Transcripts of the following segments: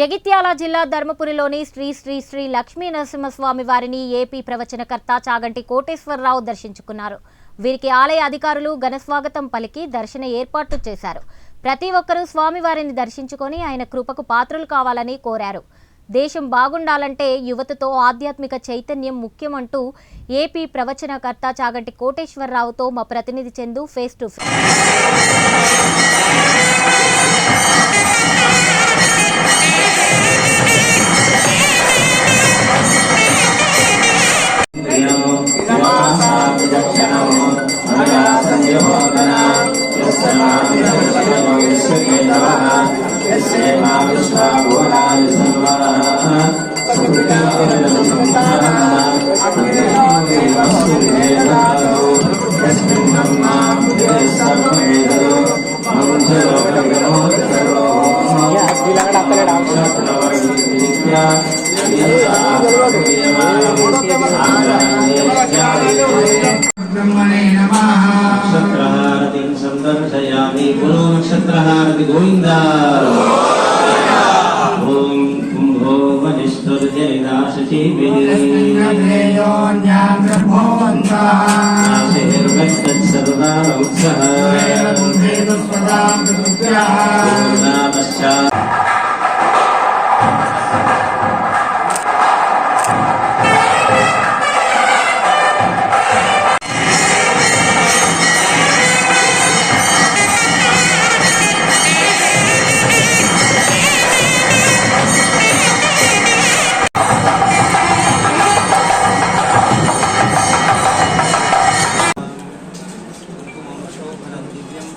జగిత్యాల జిల్లా ధర్మపురిలోని శ్రీ శ్రీ శ్రీ లక్ష్మీ నరసింహస్వామి వారిని ఏపీ ప్రవచనకర్త చాగంటి కోటేశ్వరరావు దర్శించుకున్నారు. వీరికి ఆలయ అధికారులు ఘనస్వాగతం పలికి దర్శన ఏర్పాట్లు చేశారు. ప్రతి ఒక్కరూ స్వామివారిని దర్శించుకొని ఆయన కృపకు పాత్రలు కావాలని కోరారు. దేశం బాగుండాలంటే యువతతో ఆధ్యాత్మిక చైతన్యం ముఖ్యమంటూ ఏపీ ప్రవచనకర్త చాగంటి కోటేశ్వరరావుతో మా ప్రతినిధి చందు ఫేస్ టు ఫేస్. నక్షత్రహారతిం సందర్శయామి గురు నక్షత్రహారతి గోవింద. ఓం కుంభోవనిష్ఠుర్జయదాశిభిర్భోవంతా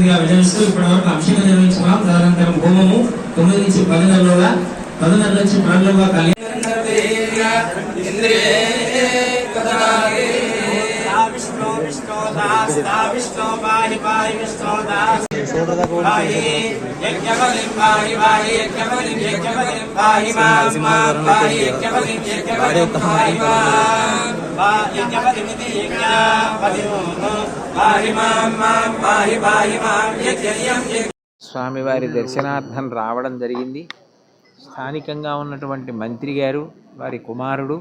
చేయాల్సిందిగా విజయిస్తూ ఇప్పటి వరకు అభిషేకం నిర్వహించుకున్నాం తదనంతరం హోమము తొమ్మిది నుంచి పది నెలలుగా పదిన్నర నుంచి పన్నెండుగా కలిగి భార్య యొక్క స్వామివారి దర్శనార్థం రావడం జరిగింది. స్థానికంగా ఉన్నటువంటి మంత్రి గారు వారి కుమారుడు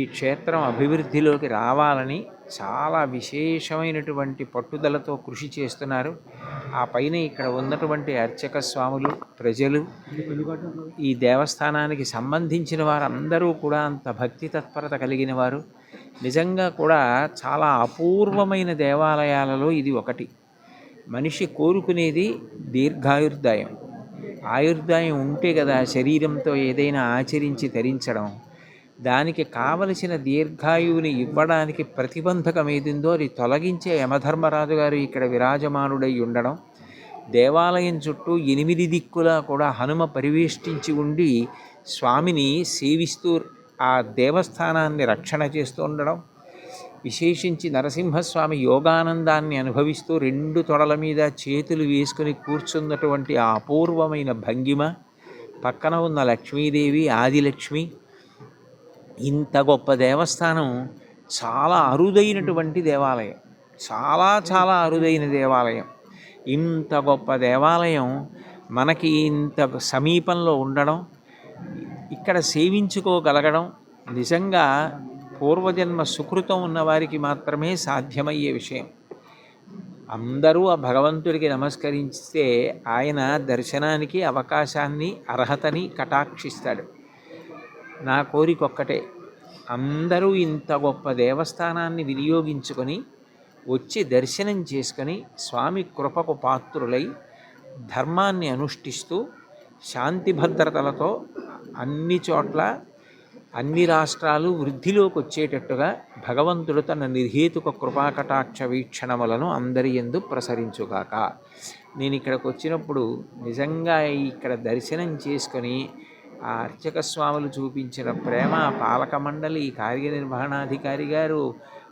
ఈ క్షేత్రం అభివృద్ధిలోకి రావాలని చాలా విశేషమైనటువంటి పట్టుదలతో కృషి చేస్తున్నారు. ఆ పైన ఇక్కడ ఉన్నటువంటి అర్చక స్వాములు ప్రజలు ఈ దేవస్థానానికి సంబంధించిన వారందరూ కూడా అంత భక్తి తత్పరత కలిగిన వారు. నిజంగా కూడా చాలా అపూర్వమైన దేవాలయాలలో ఇది ఒకటి. మనిషి కోరుకునేది దీర్ఘాయుర్దాయం. ఆయుర్దాయం ఉంటే కదా శరీరంతో ఏదైనా ఆచరించి ధరించడం. దానికి కావలసిన దీర్ఘాయువుని ఇవ్వడానికి ప్రతిబంధకం ఏదిందో అది తొలగించే యమధర్మరాజు గారు ఇక్కడ విరాజమానుడై ఉండడం. దేవాలయం చుట్టూ ఎనిమిది దిక్కులా కూడా హనుమ పరివేష్టించి ఉండి స్వామిని సేవిస్తూ ఆ దేవస్థానాన్ని రక్షణ చేస్తూ ఉండడం విశేషించి నరసింహస్వామి యోగానందాన్ని అనుభవిస్తూ రెండు తొడల మీద చేతులు వేసుకుని కూర్చున్నటువంటి ఆ అపూర్వమైన భంగిమ పక్కన ఉన్న లక్ష్మీదేవి ఆదిలక్ష్మి ఇంత గొప్ప దేవస్థానం చాలా అరుదైనటువంటి దేవాలయం చాలా చాలా అరుదైన దేవాలయం. ఇంత గొప్ప దేవాలయం మనకి ఇంత సమీపంలో ఉండడం ఇక్కడ సేవించుకోగలగడం నిజంగా పూర్వజన్మ సుకృతం ఉన్నవారికి మాత్రమే సాధ్యమయ్యే విషయం. అందరూ ఆ భగవంతుడికి నమస్కరిస్తే ఆయన దర్శనానికి అవకాశాన్ని అర్హతని కటాక్షిస్తాడు. నా కోరిక ఒక్కటే. అందరూ ఇంత గొప్ప దేవస్థానాన్ని వినియోగించుకొని వచ్చి దర్శనం చేసుకొని స్వామి కృపకు పాత్రులై ధర్మాన్ని అనుష్ఠిస్తూ శాంతి భద్రతలతో అన్ని చోట్ల అన్ని రాష్ట్రాలు వృద్ధిలోకి వచ్చేటట్టుగా భగవంతుడు తన నిర్హేతుక కృపాకటాక్ష వీక్షణములను అందరి ఎందు ప్రసరించుగాక. నేను ఇక్కడికి వచ్చినప్పుడు నిజంగా ఇక్కడ దర్శనం చేసుకొని ఆ అర్చక స్వాములు చూపించిన ప్రేమ పాలక మండలి కార్యనిర్వహణాధికారి గారు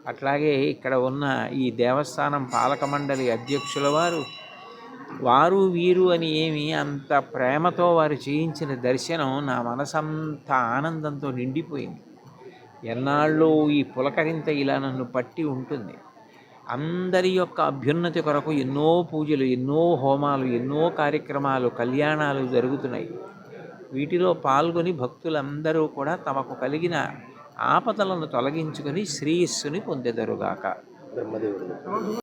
అట్లాగే ఇక్కడ ఉన్న ఈ దేవస్థానం పాలక మండలి అధ్యక్షుల వారు వారు వీరు అని ఏమి అంత ప్రేమతో వారు చేయించిన దర్శనం నా మనసంతా ఆనందంతో నిండిపోయింది. ఎన్నాళ్ళు ఈ పులకరింత ఇలా నన్ను పట్టి ఉంటుంది. అందరి యొక్క అభ్యున్నతి కొరకు ఎన్నో పూజలు ఎన్నో హోమాలు ఎన్నో కార్యక్రమాలు కళ్యాణాలు జరుగుతున్నాయి. వీటిలో పాల్గొని భక్తులందరూ కూడా తమకు కలిగిన ఆపదలను తొలగించుకొని శ్రీయస్సుని పొందెదరుగాక.